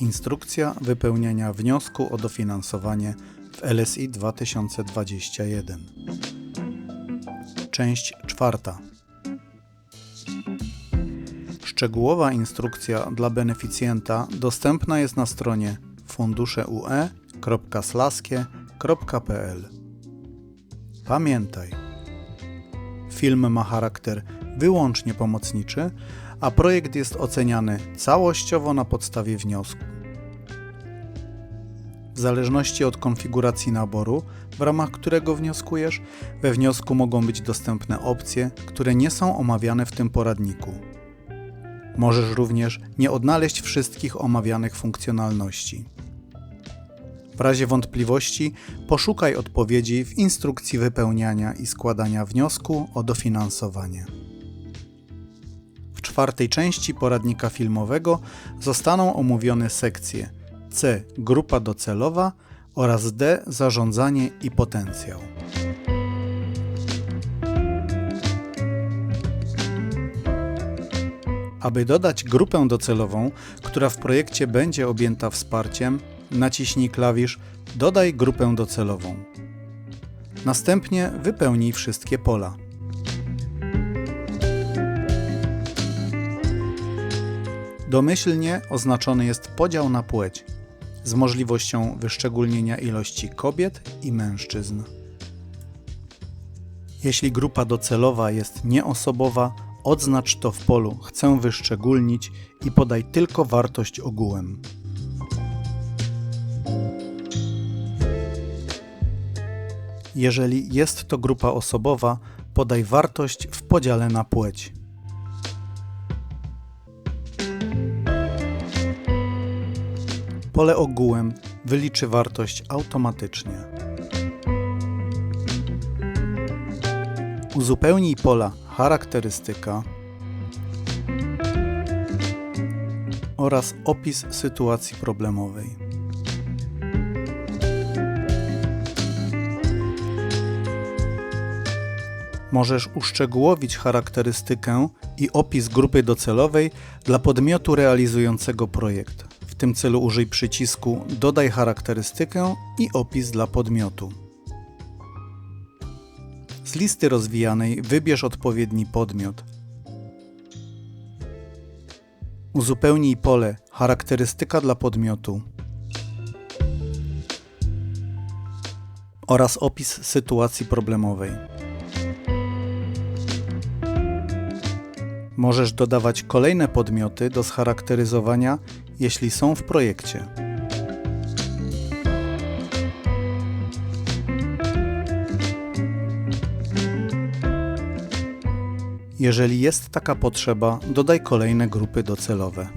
Instrukcja wypełniania wniosku o dofinansowanie w LSI 2021. Część czwarta. Szczegółowa instrukcja dla beneficjenta dostępna jest na stronie funduszeue.slaskie.pl. Pamiętaj, film ma charakter wyłącznie pomocniczy, a projekt jest oceniany całościowo na podstawie wniosku. W zależności od konfiguracji naboru, w ramach którego wnioskujesz, we wniosku mogą być dostępne opcje, które nie są omawiane w tym poradniku. Możesz również nie odnaleźć wszystkich omawianych funkcjonalności. W razie wątpliwości poszukaj odpowiedzi w instrukcji wypełniania i składania wniosku o dofinansowanie. W czwartej części poradnika filmowego zostaną omówione sekcje C. Grupa docelowa oraz D. Zarządzanie i potencjał. Aby dodać grupę docelową, która w projekcie będzie objęta wsparciem, naciśnij klawisz Dodaj grupę docelową. Następnie wypełnij wszystkie pola. Domyślnie oznaczony jest podział na płeć z możliwością wyszczególnienia ilości kobiet i mężczyzn. Jeśli grupa docelowa jest nieosobowa, odznacz to w polu Chcę wyszczególnić i podaj tylko wartość ogółem. Jeżeli jest to grupa osobowa, podaj wartość w podziale na płeć. Pole ogółem wyliczy wartość automatycznie. Uzupełnij pola charakterystyka oraz opis sytuacji problemowej. Możesz uszczegółowić charakterystykę i opis grupy docelowej dla podmiotu realizującego projekt. Tym celu użyj przycisku Dodaj charakterystykę i opis dla podmiotu. Z listy rozwijanej wybierz odpowiedni podmiot. Uzupełnij pole Charakterystyka dla podmiotu oraz opis sytuacji problemowej. Możesz dodawać kolejne podmioty do scharakteryzowania, jeśli są w projekcie. Jeżeli jest taka potrzeba, dodaj kolejne grupy docelowe.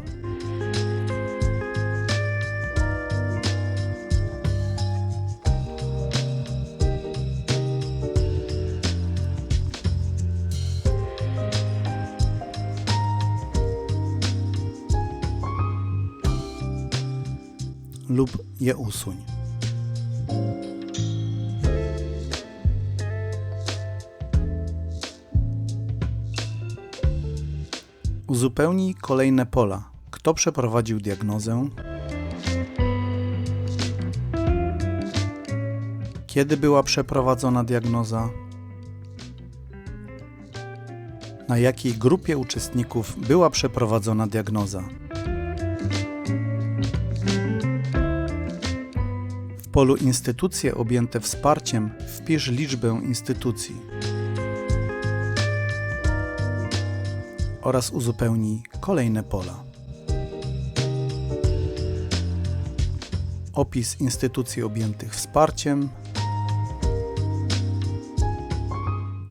Lub je usuń. Uzupełnij kolejne pola. Kto przeprowadził diagnozę? Kiedy była przeprowadzona diagnoza? Na jakiej grupie uczestników była przeprowadzona diagnoza? Polu instytucje objęte wsparciem wpisz liczbę instytucji oraz uzupełnij kolejne pola. Opis instytucji objętych wsparciem,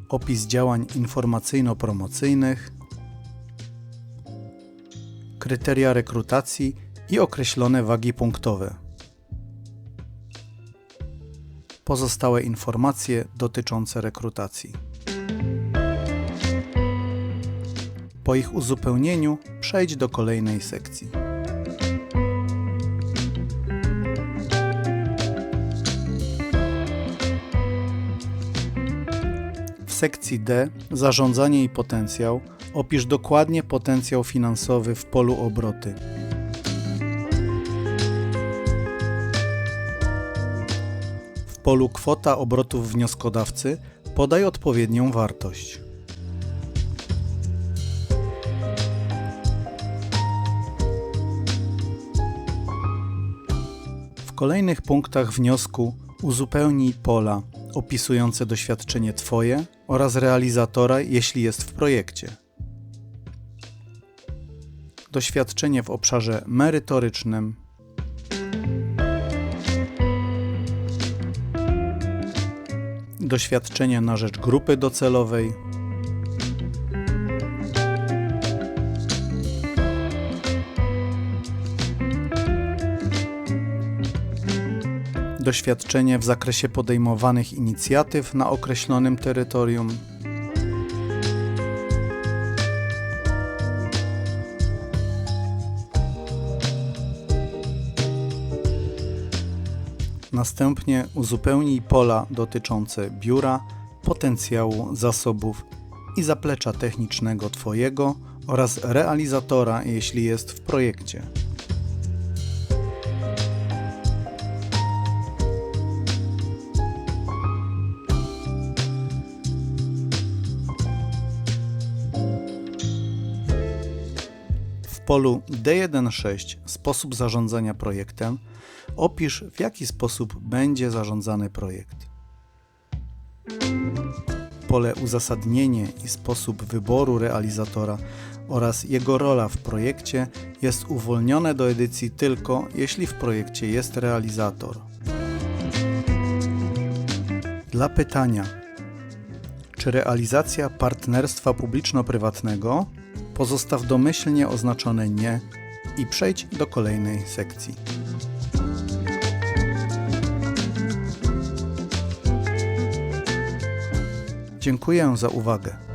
opis działań informacyjno-promocyjnych, kryteria rekrutacji i określone wagi punktowe. Pozostałe informacje dotyczące rekrutacji. Po ich uzupełnieniu przejdź do kolejnej sekcji. W sekcji D Zarządzanie i potencjał opisz dokładnie potencjał finansowy w polu obroty. Polu kwota obrotów wnioskodawcy podaj odpowiednią wartość. W kolejnych punktach wniosku uzupełnij pola opisujące doświadczenie Twoje oraz realizatora, jeśli jest w projekcie. Doświadczenie w obszarze merytorycznym, doświadczenie na rzecz grupy docelowej, doświadczenie w zakresie podejmowanych inicjatyw na określonym terytorium, Następnie uzupełnij pola dotyczące biura, potencjału, zasobów i zaplecza technicznego Twojego oraz realizatora, jeśli jest w projekcie. Polu D1.6 Sposób zarządzania projektem opisz, w jaki sposób będzie zarządzany projekt. Pole uzasadnienie i sposób wyboru realizatora oraz jego rola w projekcie jest uwolnione do edycji tylko, jeśli w projekcie jest realizator. Dla pytania, czy realizacja partnerstwa publiczno-prywatnego pozostaw domyślnie oznaczone nie i przejdź do kolejnej sekcji. Dziękuję za uwagę.